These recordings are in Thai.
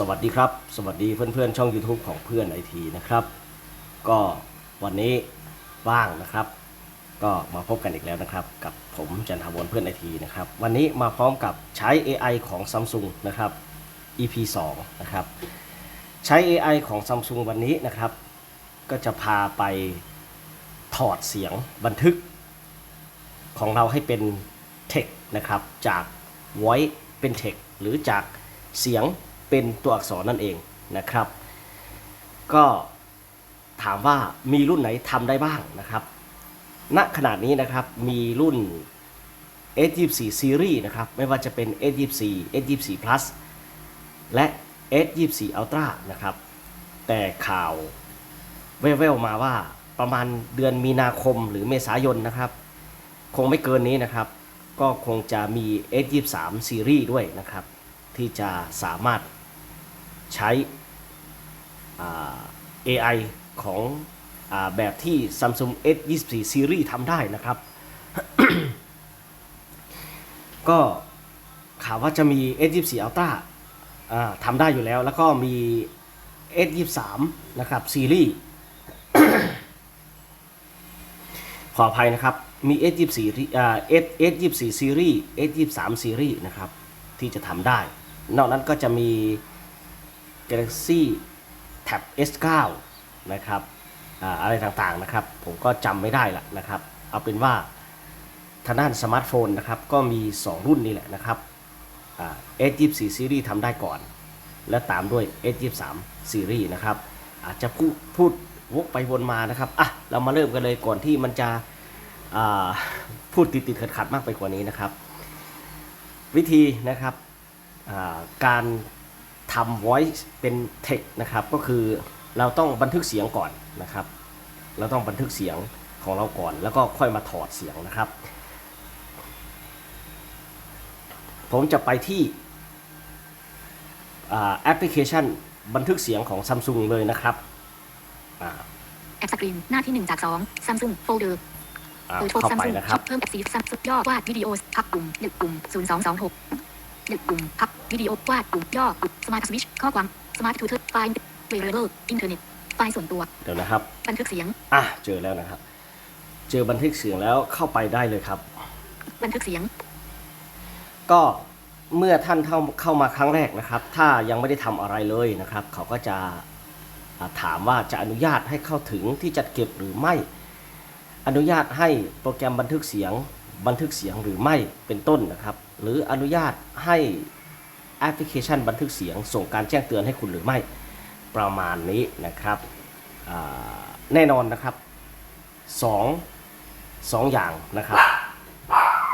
สวัสดีครับ สวัสดีเพื่อนๆ ช่อง YouTube ของเพื่อนไอทีนะครับ ก็วันนี้ว่างนะครับ ก็มาพบกันอีกแล้วนะครับ กับผมจันทวนเพื่อนไอทีนะครับ วันนี้มาพร้อมกับใช้ AI ของ Samsung นะครับ EP 2นะครับ ใช้ AI ของ Samsung วันนี้นะครับ ก็จะพาไปถอดเสียงบันทึก ของเราให้เป็น text นะครับ จาก voice เป็น text หรือจากเสียง เป็นตัวอักษรนั่นเองนะครับ ก็ถามว่ามีรุ่นไหนทำได้บ้างนะครับ ณขนาดนี้นะครับมีรุ่น S24 Series นะครับ ไม่ว่าจะเป็น S24 S24 Plus และ S24 Ultra นะครับ แต่ข่าวแว่วๆมาว่าประมาณเดือนมีนาคมหรือเมษายนนะครับ คงไม่เกินนี้นะครับ ก็คงจะมี S23 Series ด้วยนะครับ ที่จะสามารถ ใช้ AI ของอแบบที่ Samsung S24 Series ทำได้นะครับ ก็ข่าวว่าจะมี S24 Ultra ทำได้อยู่แล้ว แล้วก็มี S23 นะครับซีรีส์ขออภัยนะครับ มี S24 ที่อ่า S S24 Series S23 Series นะครับ ที่จะทำได้ นอกนั้นก็จะมี Galaxy Tab S9 นะครับอ่าอะไรต่างๆนะครับ ผมก็จำไม่ได้ละนะครับ เอาเป็นว่าทางด้านสมาร์ทโฟนนะครับ ก็มี 2 รุ่นนี่แหละนะครับอ่า S24 Series ทำได้ก่อน และตามด้วย S23 Series นะครับ อาจจะพูดพูดวกไปวนมานะครับ อะ เรามาเริ่มกันเลยก่อนที่มันจะอ่าพูดติดติดขัดขัดๆมากไปกว่านี้นะครับ วิธีนะครับอ่าการ ทำ voice เป็น text นะครับ ก็คือเราต้องบันทึกเสียงก่อนนะครับ เราต้องบันทึกเสียงของเราก่อน แล้วก็ค่อยมาถอดเสียงนะครับ ผมจะไปที่อ่าแอปพลิเคชันบันทึกเสียงของ Samsung เลยนะครับอ่าแอปสกรีนหน้าที่ 1 จาก 2 Samsung Folder อ่าเปิดโฟเข้าซัมไปซุงนะครับเพิ่มแอปซีซัมซุงย่อวาดวิดีโอพับปุ่มหนึ่งปุ่มศูนย์สองสองหก หนึ่งปุ่มพับวิดีโอวาดปุ่มย่อปุ่มสมาร์ทสวิชข้อความสมาร์ททูเตอร์ไฟล์เวเรเบิลอินเทอร์เน็ตไฟล์ส่วนตัว เดี๋ยวนะครับ บันทึกเสียง อะ เจอแล้วนะครับ เจอบันทึกเสียงแล้วเข้าไปได้เลยครับ บันทึกเสียง ก็เมื่อท่านเข้าเข้ามาครั้งแรกนะครับ ถ้ายังไม่ได้ทำอะไรเลยนะครับ เขาก็จะอ่าถามว่าจะอนุญาตให้เข้าถึงที่จัดเก็บหรือไม่ อนุญาตให้โปรแกรมบันทึกเสียง บันทึกเสียงหรือไม่เป็นต้นนะครับ หรืออนุญาตให้แอปพลิเคชันบันทึกเสียง ส่งการแจ้งเตือนให้คุณหรือไม่ประมาณนี้นะครับแน่นอนนะครับสองสองอย่างนะครับ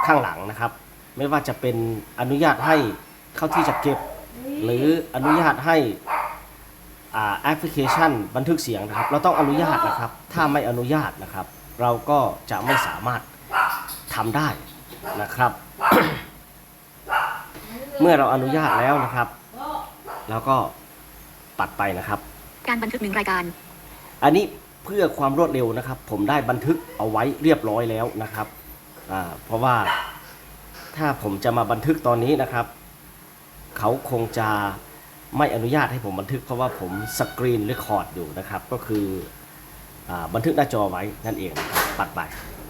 ข้างหลังนะครับ ไม่ว่าจะเป็นอนุญาตให้เข้าที่จัดเก็บ หรืออนุญาตให้แอปพลิเคชันบันทึกเสียงนะครับ เราต้องอนุญาตนะครับ ถ้าไม่อนุญาตนะครับ เราก็จะไม่สามารถทำได้นะครับ เมื่อเราอนุญาตแล้วนะครับเราก็ปัดไปนะครับ การบันทึกหนึ่งรายการ อันนี้เพื่อความรวดเร็วนะครับ ผมได้บันทึกเอาไว้เรียบร้อยแล้วนะครับอ่าเพราะว่าถ้าผมจะมาบันทึกตอนนี้นะครับ เขาคงจะไม่อนุญาตให้ผมบันทึกเพราะว่าผมสกรีนเรคคอร์ดอยู่นะครับ ก็คืออาบันทึกหน้าจอไว้นั่นเองนะครับปัดไป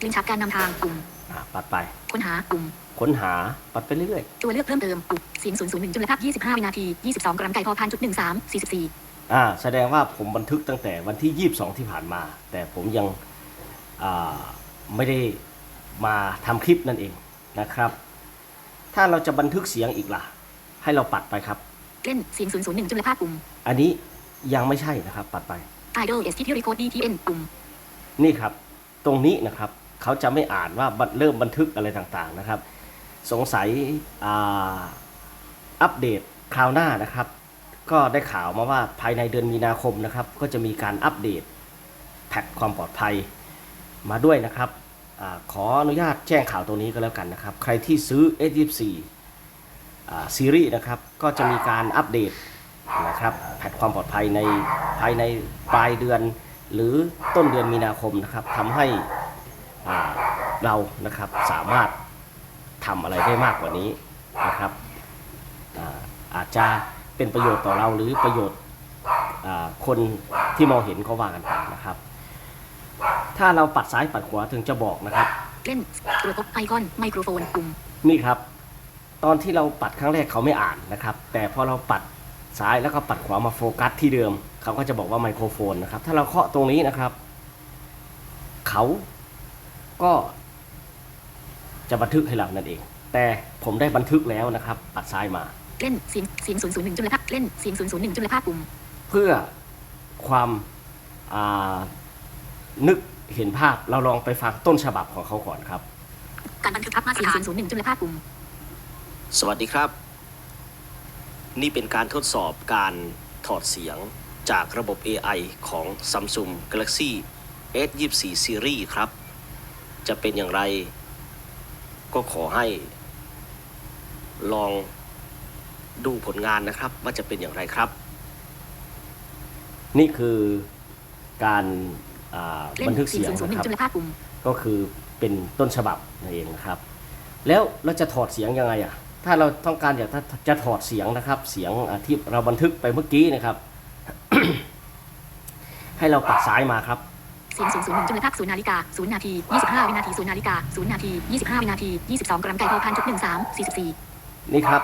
ลิ้นชักการนำทางปุ่มอ่าปัดไป ค้นหาปุ่ม ค้นหาปัดไปเรื่อยตัวเลือกเพิ่มเติมปุ่มเสียง001จุลภาพ25 วินาที 22 กรัมไก่พอพันจุด13 44ๆอ่าแสดงว่าผมบันทึกตั้งแต่วันที่ 22 ที่ผ่านมา แต่ผมยังอ่าไม่ได้มาทำคลิปนั่นเองนะครับ ถ้าเราจะบันทึกเสียงอีกล่ะ ให้เราปัดไปครับ เล่นเสียง001จุลภาพปุ่ม อันนี้ยังไม่ใช่นะครับปัดไป Idol S T P Record DTN ปุ่ม นี่ครับ ตรงนี้นะครับ เขาจะไม่อ่านว่าบันเริ่มบันทึกอะไรต่างๆนะครับ สงสัยอัปเดตคราวหน้านะครับ ก็ได้ข่าวมาว่าภายในเดือนมีนาคมนะครับ ก็จะมีการอัปเดตแพทความปลอดภัยมาด้วยนะครับอขออนุญาตแจ้งข่าวตรงนี้ก็แล้วกันนะครับ ใครที่ซื้อ S24 ซีรีส์นะครับ ก็จะมีการอัปเดตนะครับแพทความปลอดภัยในภายในปลายเดือน หรือต้นเดือนมีนาคมนะครับทำให้เรานะครับสามารถ ทำอะไรได้มากกว่านี้นะครับอาอาจจะเป็นประโยชน์ต่อเราหรือประโยชน์อ่าคนที่มองเห็นเขาว่ากันไปนะครับ ถ้าเราปัดซ้ายปัดขวาถึงจะบอกนะครับ เล่นตรวจพบไอคอนไมโครโฟนปุ่มนี่ครับ ตอนที่เราปัดครั้งแรกเขาไม่อ่านนะครับ แต่พอเราปัดซ้ายแล้วก็ปัดขวามาโฟกัสที่เดิม เขาก็จะบอกว่าไมโครโฟนนะครับ ถ้าเราเคาะตรงนี้นะครับ เขาก็ จะบันทึกให้เรานั่นเอง แต่ผมได้บันทึกแล้วนะครับ ปัดซ้ายมา เล่นเสียงเสียงศูนย์ศูนย์หนึ่งจุลภาคเล่นเสียงศูนย์ศูนย์หนึ่งจุลภาคปุ่ม เพื่อความอ่านึกเห็นภาพเราลองไปฟังต้นฉบับของเขาก่อนครับ การบันทึกทับมาเสียงศูนย์ศูนย์หนึ่งจุลภาคปุ่ม สวัสดีครับ นี่เป็นการทดสอบการถอดเสียงจากระบบ AI ของ Samsung Galaxy S24 Series ครับ จะเป็นอย่างไร ก็ขอให้ลองดูผลงานนะครับว่าจะเป็นอย่างไรครับ นี่คือการอ่าเล่บันนทึกเสียเสีงยงศูนย์ศูนย์หนะนึ่ครับงจุลภาคปุ่มก็คือเป็นต้นฉบับนั่นเองนะครับ แล้วเราจะถอดเสียงยังไงอะถ้าเราต้องการอยากจะถอดเสียงนะครับ เสียงอะที่เราบันทึกไปเมื่อกี้นะครับ ให้เราปัดซ้ายมาครับ เสียงศูนย์ศูนย์หนึ่งจุลภาคศูนย์นาฬิกาศูนย์นาทียี่สิบห้าวินาทีศูนย์นาฬิกาศูนย์นาทียี่สิบห้าวินาทียี่สิบสองกรัมไก่พอพันจุดหนึ่งสามสี่สิบสี่นี่ครับ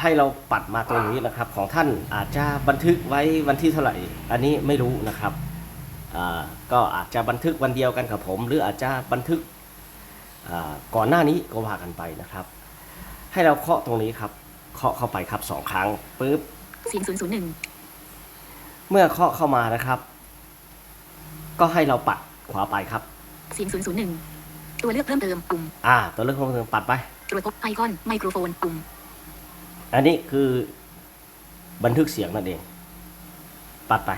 ให้เราปัดมาตรงนี้นะครับ ของท่านอาจจะบันทึกไว้วันที่เท่าไหร่ อันนี้ไม่รู้นะครับอ่าก็อาจจะบันทึกวันเดียวกันกับผม หรืออาจจะบันทึกอ่าก่อนหน้านี้ก็ว่ากันไปนะครับ ให้เราเคาะตรงนี้ครับ เคาะเข้าไปครับสองครั้งปุ๊บเสียงศูนย์ศูนย์หนึ่งเมื่อเคาะเข้ามานะครับ ก็ให้เราปัดขวาไปครับเสียงศูนย์ศูนย์หนึ่งตัวเลือกเพิ่มเติมปุ่มอ่า ตัวเลือกของเพิ่มปัดไป ตรวจพบไอคอนไมโครโฟนปุ่ม อันนี้คือบันทึกเสียงนั่นเอง ปัดไป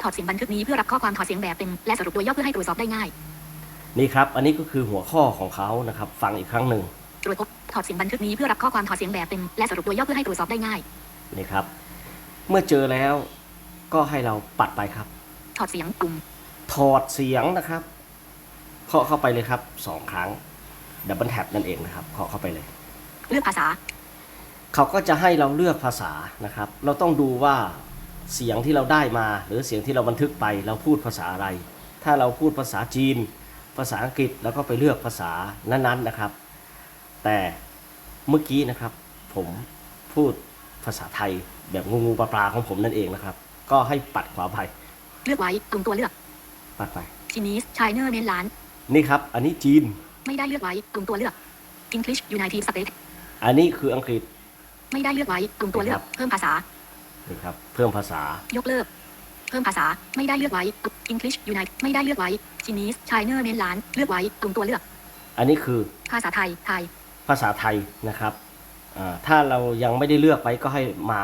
ถอดเสียงบันทึกนี้เพื่อรับข้อความถอดเสียงแบบเต็มและสรุปโดยย่อเพื่อให้ตรวจสอบได้ง่าย นี่ครับ อันนี้ก็คือหัวข้อของเขานะครับ ฟังอีกครั้งหนึ่งตรวจพบถอดเสียงบันทึกนี้เพื่อรับข้อความถอดเสียงแบบเต็มและสรุปโดยย่อเพื่อให้ตรวจสอบได้ง่าย นี่ครับ เมื่อเจอแล้วก็ให้เราปัดไปครับ ถอดเสียงปุ่ม ถอดเสียงนะครับเคาะเข้าไปเลยครับสองครั้งดับเบิลแท็บนั่นเองนะครับเคาะเข้าไปเลย เลือกภาษา เขาก็จะให้เราเลือกภาษานะครับ เราต้องดูว่าเสียงที่เราได้มา หรือเสียงที่เราบันทึกไป เราพูดภาษาอะไร ถ้าเราพูดภาษาจีน ภาษาอังกฤษแล้วก็ไปเลือกภาษานั้นๆนะครับ แต่เมื่อกี้นะครับ ผมพูดภาษาไทยแบบงูๆปลาๆของผมนั่นเองนะครับ ก็ให้ปัดขวาไป เลือกไว้กลุ่มตัวเลือก ปัดไปชินีสไชเนอร์เมนลาน นี่ครับ อันนี้จีน ไม่ได้เลือกไว้กลุ่มตัวเลือก English United States อันนี้คืออังกฤษ ไม่ได้เลือกไว้กลุ่มตัวเลือก เพิ่มภาษานี่ครับ เพิ่มภาษา ยกเลิก เพิ่มภาษา ไม่ได้เลือกไว้ English United ไม่ได้เลือกไว้ Chinese China Mainland เลือกไว้กลุ่มตัวเลือก อันนี้คือ ภาษาไทย ไทย ภาษาไทยนะครับอ่าถ้าเรายังไม่ได้เลือกไว้ก็ให้มา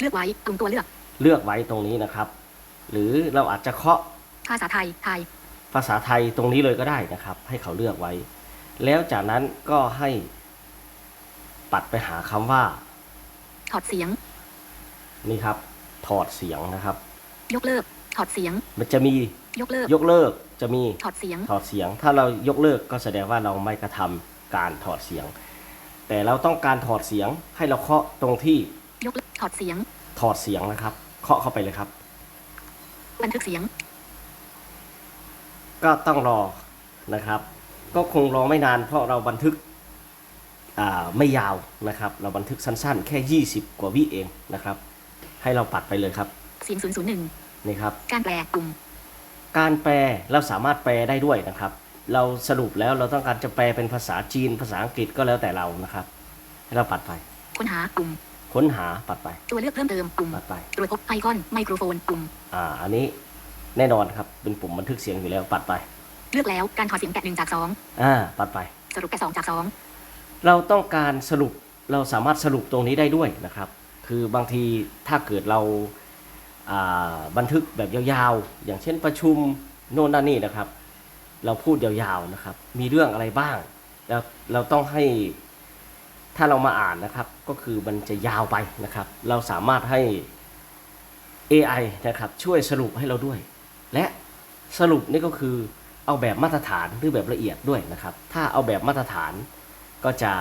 เลือกไว้กลุ่มตัวเลือก เลือกไว้ตรงนี้นะครับ หรือเราอาจจะเคาะ ภาษาไทยไทย ภาษาไทยตรงนี้เลยก็ได้นะครับ ให้เขาเลือกไว้ แล้วจากนั้นก็ให้ปัดไปหาคำว่า ถอดเสียง นี่ครับ ถอดเสียงนะครับ ยกเลิก ถอดเสียง มันจะมียกเลิก ยกเลิกจะมีถอดเสียง ถอดเสียง ถ้าเรายกเลิกก็แสดงว่าเราไม่กระทำการถอดเสียง แต่เราต้องการถอดเสียงให้เราเคาะตรงที่ ยกเลิกถอดเสียง ถอดเสียงนะครับ เคาะเข้าไปเลยครับ บันทึกเสียง ก็ต้องรอนะครับ ก็คงรอไม่นานเพราะเราบันทึกอ่าไม่ยาวนะครับ เราบันทึกสั้นๆ แค่ 20 กว่าวิเองนะครับ ให้เราปัดไปเลยครับเสียงศูนย์ศูนย์หนึ่งนี่ครับ การแปลกลุ่ม การแปลเราสามารถแปลได้ด้วยนะครับ เราสรุปแล้วเราต้องการจะแปลเป็นภาษาจีนภาษาอังกฤษก็แล้วแต่เรานะครับ ให้เราปัดไป ค้นหากลุ่ม ค้นหาปัดไป ตัวเลือกเพิ่มเติมกลุ่มปัดไป ตรวจพบไอคอนไมโครโฟนกลุ่ม อ่า อันนี้ แน่นอนครับ เป็นปุ่มบันทึกเสียงอยู่แล้วปัดไป เลือกแล้วการถอดเสียงแกะหนึ่งจากสองอ่าปัดไป สรุปแกะสองจากสองเราต้องการสรุปเราสามารถสรุปตรงนี้ได้ด้วยนะครับ คือบางทีถ้าเกิดเราอ่าบันทึกแบบยาวๆ อย่างเช่นประชุมโน่นนั่นนี่นะครับ เราพูดยาวๆนะครับ มีเรื่องอะไรบ้าง แล้วเราต้องให้ถ้าเรามาอ่านนะครับ ก็คือมันจะยาวไปนะครับ เราสามารถให้ AI นะครับช่วยสรุปให้เราด้วย และสรุปนี่ก็คือเอาแบบมาตรฐานหรือแบบละเอียดด้วยนะครับ ถ้าเอาแบบมาตรฐานก็จะ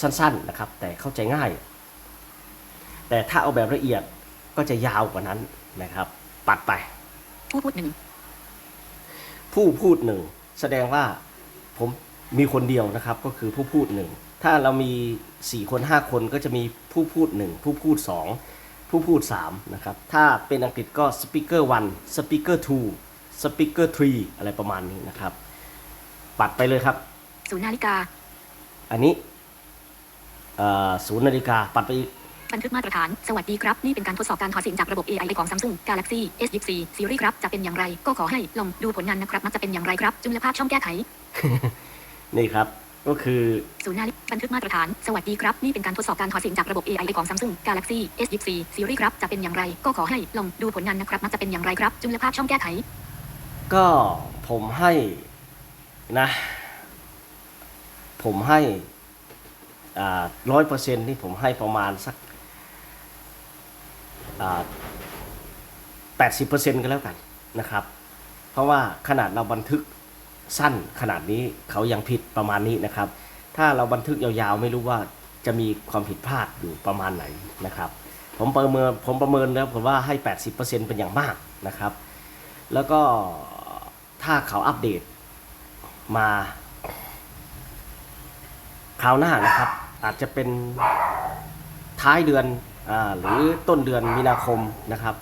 สั้นๆนะครับ แต่เข้าใจง่าย แต่ถ้าเอาแบบละเอียดก็จะยาวกว่านั้นนะครับ ปัดไป ผู้พูดหนึ่งผู้พูดหนึ่งแสดงว่าผมมีคนเดียวนะครับก็คือผู้พูดหนึ่งถ้าเรามี 4 คน 5 คนก็จะมีผู้พูด 1 ผู้พูด 2 ผู้พูด 3 นะครับ ถ้าเป็นอังกฤษก็ speaker 1 speaker 2 speaker 3 อะไรประมาณนี้นะครับ ปัดไปเลยครับศูนย์นาฬิกา อันนี้เอ่อศูนย์นาฬิกาปัดไปอีกบันทึกมาตรฐาน สวัสดีครับ นี่เป็นการทดสอบการถอดเสียงจากระบบ AI ของ Samsung Galaxy S24 Series ครับ จะเป็นอย่างไร ก็ขอให้ลองดูผลงานนะครับ มักจะเป็นอย่างไรครับ จุลภาพช่องแก้ไข นี่ครับ ก็คือศูนย์นาฬิกาบันทึกมาตรฐาน สวัสดีครับ นี่เป็นการทดสอบการถอดเสียงจากระบบ AI ของ Samsung Galaxy S24 Series ครับ จะเป็นอย่างไร ก็ขอให้ลองดูผลงานนะครับมักจะเป็นอย่างไรครับ จุลภาพช่องแก้ไข ก็ผมให้นะ ผมให้ร้อยเปอร์เซ็นต์นี่ผมให้ประมาณสักแปดสิบเปอร์เซ็นต์ก็แล้วกันนะครับ เพราะว่าขนาดเราบันทึก สั้นขนาดนี้เขายังผิดประมาณนี้นะครับ ถ้าเราบันทึกยาวๆ ไม่รู้ว่าจะมีความผิดพลาดอยู่ประมาณไหนนะครับ ผมประเมินผมประเมินแล้วผมว่าให้ 80%เป็นอย่างมากนะครับ แล้วก็ถ้าเขาอัปเดตมาคราวหน้านะครับ อาจจะเป็นท้ายเดือนอหรือต้นเดือนมีนาคมนะครับ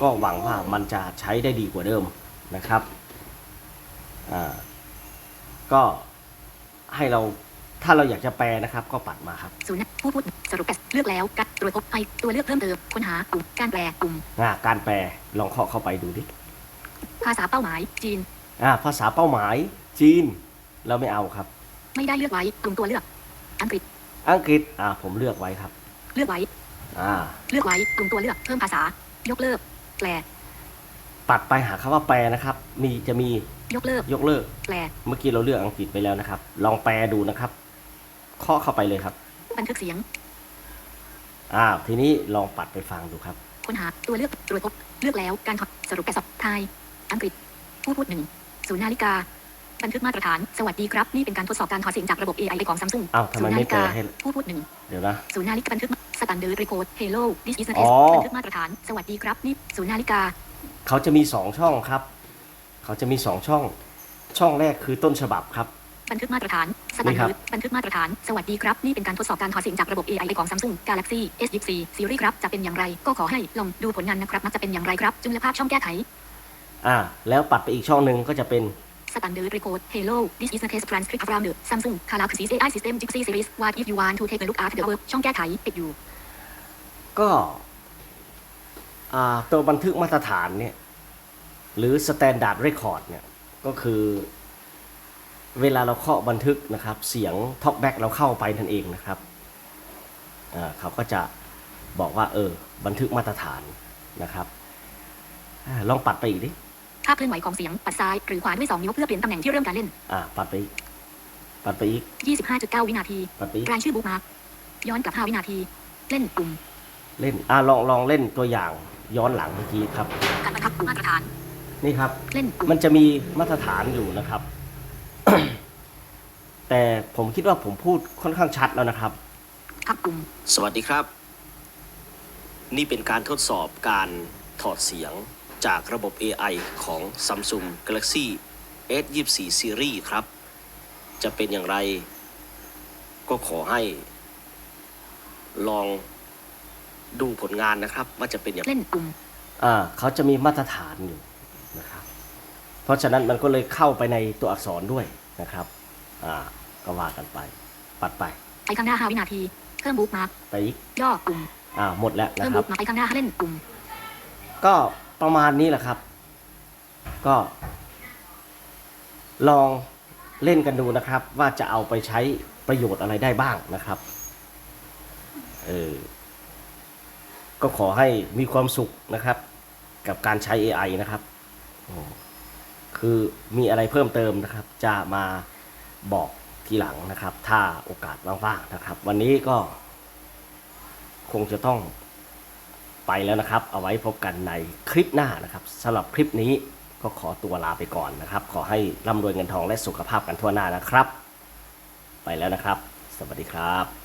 ก็หวังว่ามันจะใช้ได้ดีกว่าเดิมนะครับ ก็ให้เราถ้าเราอยากจะแปลนะครับ ก็ปัดมาครับศูนย์ผู้พูดสรุปเลือกแล้วกัดตรวจพบไอตัวเลือกเพิ่มเติมค้นหากลุ่มการแปลกลุ่มอ่าการแปลลองเคาะเข้าไปดูดิภาษาเป้าหมาย จีนอ่าภาษาเป้าหมาย จีน เราไม่เอาครับ ไม่ได้เลือกไว้กลุ่มตัวเลือก อังกฤษ อังกฤษอ่าผมเลือกไว้ครับ เลือกไว้อ่าเลือกไว้กลุ่มตัวเลือกเพิ่มภาษา ยกเลิก แปล ปัดไปหาคำว่าแปลนะครับ มีจะมี ยกเลิก ยกเลิก แปล เมื่อกี้เราเลือกอังกฤษไปแล้วนะครับ ลองแปลดูนะครับเคาะเข้าไปเลยครับ บันทึกเสียงอ่าทีนี้ลองปัดไปฟังดูครับ ค้นหา ตัวเลือก ตรวจพบ เลือกแล้ว การถอดสรุปแบบสอบไทย อังกฤษ ผู้พูดหนึ่งศูนย์นาฬิกา บันทึกมาตรฐาน สวัสดีครับ นี่เป็นการทดสอบการถอดเสียงจากระบบ AI ของ Samsung อ้าวทำไมศูนย์ไม่นาฬิกาแปลให้ ผู้พูดหนึ่งเดี๋ยวนะ ศูนย์นาฬิกาบันทึกสแตนเดอร์รีโคดเฮลโลดิสอิสเนอ๋สอบันทึกมาตรฐาน สวัสดีครับ นี่ศูนย์นาฬิกา เขาจะมีสองช่องครับ เขาจะมีสองช่อง ช่องแรกคือต้นฉบับครับ บันทึกมาตรฐานสแตนนี่ครัเดอบร์บันทึกมาตรฐาน สวัสดีครับ นี่เป็นการทดสอบการถอดเสียงจากระบบ AI ของ Samsung Galaxy S24 Series ครับ จะเป็นอย่างไร ก็ขอให้ลองดูผลงานนะครับมักจะเป็นอย่างไรครับ จุลภาพช่องแก้ไข อ่า แล้วปัดไปอีกช่องหนึ่งก็จะเป็น Standard Record Hello this is a test transcript around the Samsung Galaxy AI System Galaxy Series What if you want to take a look at the work ช่องแก้ไขปิดอยู่ ก็ อ่า ตัวบันทึกมาตรฐานเนี่ย หรือ Standard Record เนี่ยก็คือเวลาเราเคาะบันทึกนะครับ เสียง Talkback เราเข้าไปนั่นเองนะครับอ่าเขาก็จะบอกว่า เออ บันทึกมาตรฐานนะครับอาลองปัดไปอีกดิภาพเคลื่อนไหวของเสียงปัดซ้ายหรือขวาด้วย2นิ้วเพื่อเปลี่ยนตำแหน่งที่เริ่มการเล่น อ่า ปัดไปอีกปัดไปอีก25.9วินาทีปัดไปอีกรายชื่อบุ๊กมาร์คย้อนกลับ5วินาที เล่นกลุ่ม เล่น อ่าลองลองเล่นตัวอย่างย้อนหลังเมื่อกี้ครับ การบันทึกมาตรฐาน นี่ครับ เล่นกลุ่มมันจะมีมาตรฐานอยู่นะครับ แต่ผมคิดว่าผมพูดค่อนข้างชัดแล้วนะครับพักกลุ่มสวัสดีครับ นี่เป็นการทดสอบการถอดเสียงจากระบบ AI ของ Samsung Galaxy S24 Series ครับ จะเป็นอย่างไร ก็ขอให้ ลองดูผลงานนะครับ ว่าจะเป็นอย่างเล่นกลุ่ม อ่าเขาจะมีมาตรฐานอยู่ นะครับ เพราะฉะนั้นมันก็เลยเข้าไปในตัวอักษรด้วยนะครับ อ่าก็ว่ากันไป ปัดไป ไปข้างหน้า5วินาที เพิ่มบุ๊กมาร์คไปอีกย่อกลุ่มอ่าหมดแล้วเพิ่นะมครับุ๊บกมาร์คไปข้างหน้าเล่นกลุ่ม ก็ประมาณนี้แหละครับ ก็ ลองเล่นกันดูนะครับ ว่าจะเอาไปใช้ประโยชน์อะไรได้บ้างนะครับ เออ ก็ขอให้มีความสุขนะครับ กับการใช้ AI นะครับโอ้ คือมีอะไรเพิ่มเติมนะครับ จะมาบอกทีหลังนะครับ ถ้าโอกาสว่างๆนะครับ วันนี้ก็ คงจะต้องไปแล้วนะครับ เอาไว้พบกันในคลิปหน้านะครับสำหรับคลิปนี้ก็ขอตัวลาไปก่อนนะครับ ขอให้ร่ำรวยเงินทองและสุขภาพกันทั่วหน้านะครับ ไปแล้วนะครับ สวัสดีครับ